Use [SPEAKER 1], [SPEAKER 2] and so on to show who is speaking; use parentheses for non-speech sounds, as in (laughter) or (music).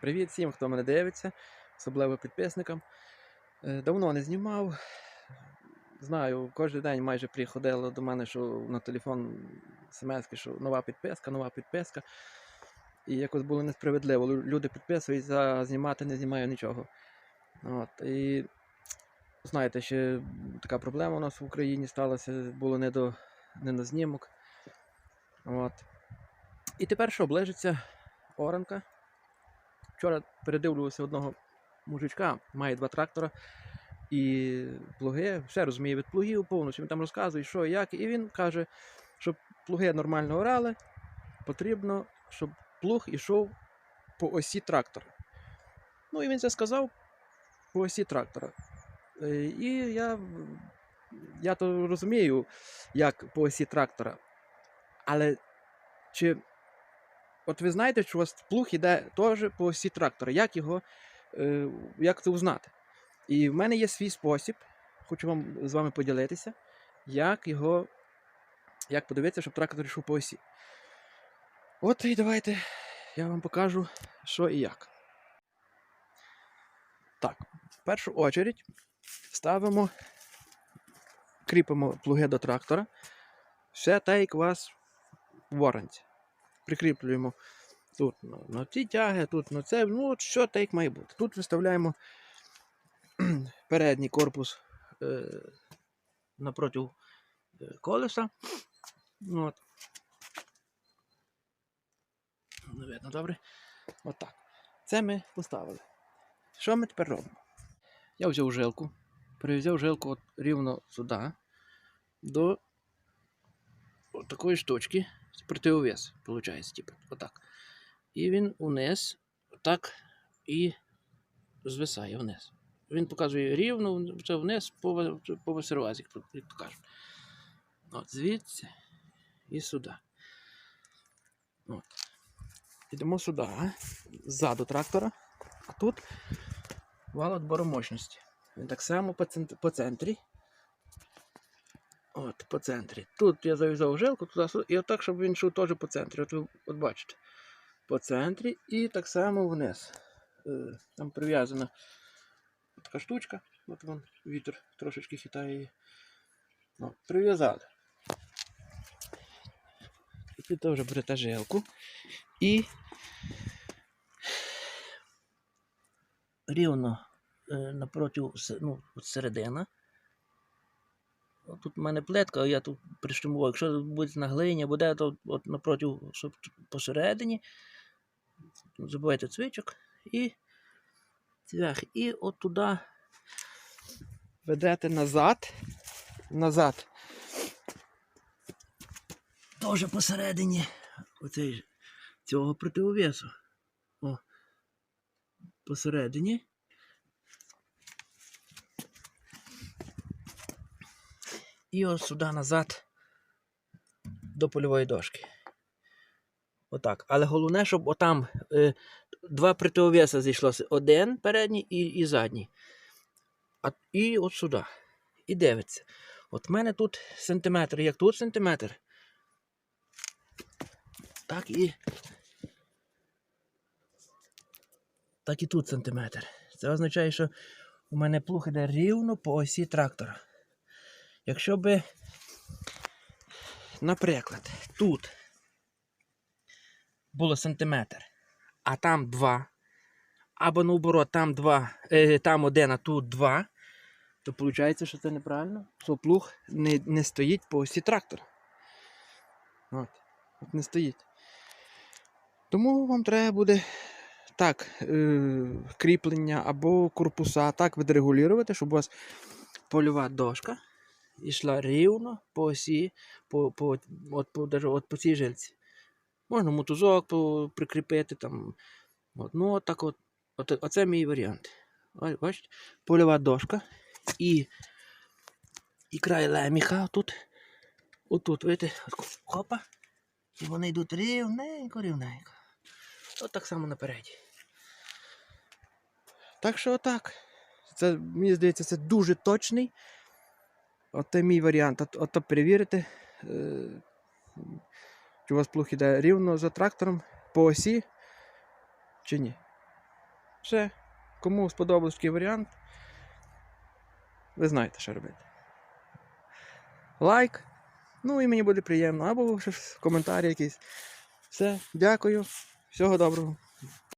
[SPEAKER 1] Привіт всім, хто мене дивиться, особливо підписникам. Е, Давно не знімав. Знаю, кожен день майже приходило до мене, що на телефон смс, що нова підписка, нова підписка. І якось було несправедливо. Люди підписуються, а знімати не знімаю нічого. От. І знаєте, ще така проблема у нас в Україні сталася, було не до не на знімок. От. І тепер що, ближиться оранка. Вчора передивлювався одного мужичка, має два трактора і плуги, все розуміє від плугів повністю. Він там розказує, що і як. І він каже, щоб плуги нормально орали, потрібно, щоб плуг ішов по осі трактора. Ну і він це сказав по осі трактора. Е, І я, я то розумію, як по осі трактора. Але чи От ви знаєте, що у вас плуг іде теж по осі трактора. Як його, е, як це узнати? І в мене є свій спосіб, хочу вам з вами поділитися, як його, як подивитися, щоб трактор йшов по осі. От і давайте я вам покажу, що і як. Так, в першу очередь ставимо, кріпимо плуги до трактора. Все так, як у вас в воронці прикріплюємо тут на, ці тяги, тут на це. Ну, от що так має бути. Тут виставляємо (clears throat) передній корпус е, напроти е, колеса. Ну, От. Не видно, добре. Отак. Це ми поставили. Що ми тепер робимо? Я взяв жилку, перевзяв жилку от рівно сюди, до от такої штучки противовес, виходить, типу, отак. І він униз, отак і звисає вниз. Він показує рівно, це вниз по, по васервазі, як то- кажуть. От, звідси і сюди. От. Йдемо сюди, ззаду трактора, а тут вал отбору мощності. Він так само по центрі. От, по центрі. Тут я зав'язав жилку, туди, і отак, щоб він йшов теж по центрі. От ви от бачите. По центрі і так само вниз. Е, Там прив'язана така штучка. От вон вітер трошечки хитає її. От, прив'язали. І тут теж берете жилку. І рівно е, напроти ну, середина. Тут в мене плетка, я тут приштимував. Якщо буде на глині, буде, то от напроти, щоб посередині. Забувайте цвичок і цвях. І от туди ведете назад. Назад. Теж посередині оцей, цього противовесу. О. Посередині. І ось сюди назад до польової дошки. Отак. Але головне, щоб отам е, два противовеса зійшлося. Один передній і, і задній. А, і от сюди. І дивиться. От в мене тут сантиметр, як тут сантиметр. Так і. Так і тут сантиметр. Це означає, що у мене плуг іде рівно по осі трактора. Якщо би, наприклад, тут було сантиметр, а там два, або наоборот, там два, е, там один, а тут два, то виходить, що це неправильно, що плуг не, не стоїть по осі трактора. От, от не стоїть. Тому вам треба буде так, е, кріплення або корпуса так відрегулювати, щоб у вас польова дошка йшла рівно по осі, по, по, от, по, даже, от по цій жильці. Можна мотузок прикріпити там. От, ну, от так от, от, оце мій варіант. Бачите, польова дошка і, і край леміха тут. Отут, видите, хопа. І вони йдуть рівненько, рівненько. От так само напереді. Так що отак. Це, мені здається, це дуже точний. От це мій варіант. От, от перевірити, чи у вас плуг іде рівно за трактором по осі, чи ні. Все, кому сподобався такий варіант, ви знаєте, що робити. Лайк. Ну і мені буде приємно. Або щось, коментарі якісь. Все, дякую. Всього доброго.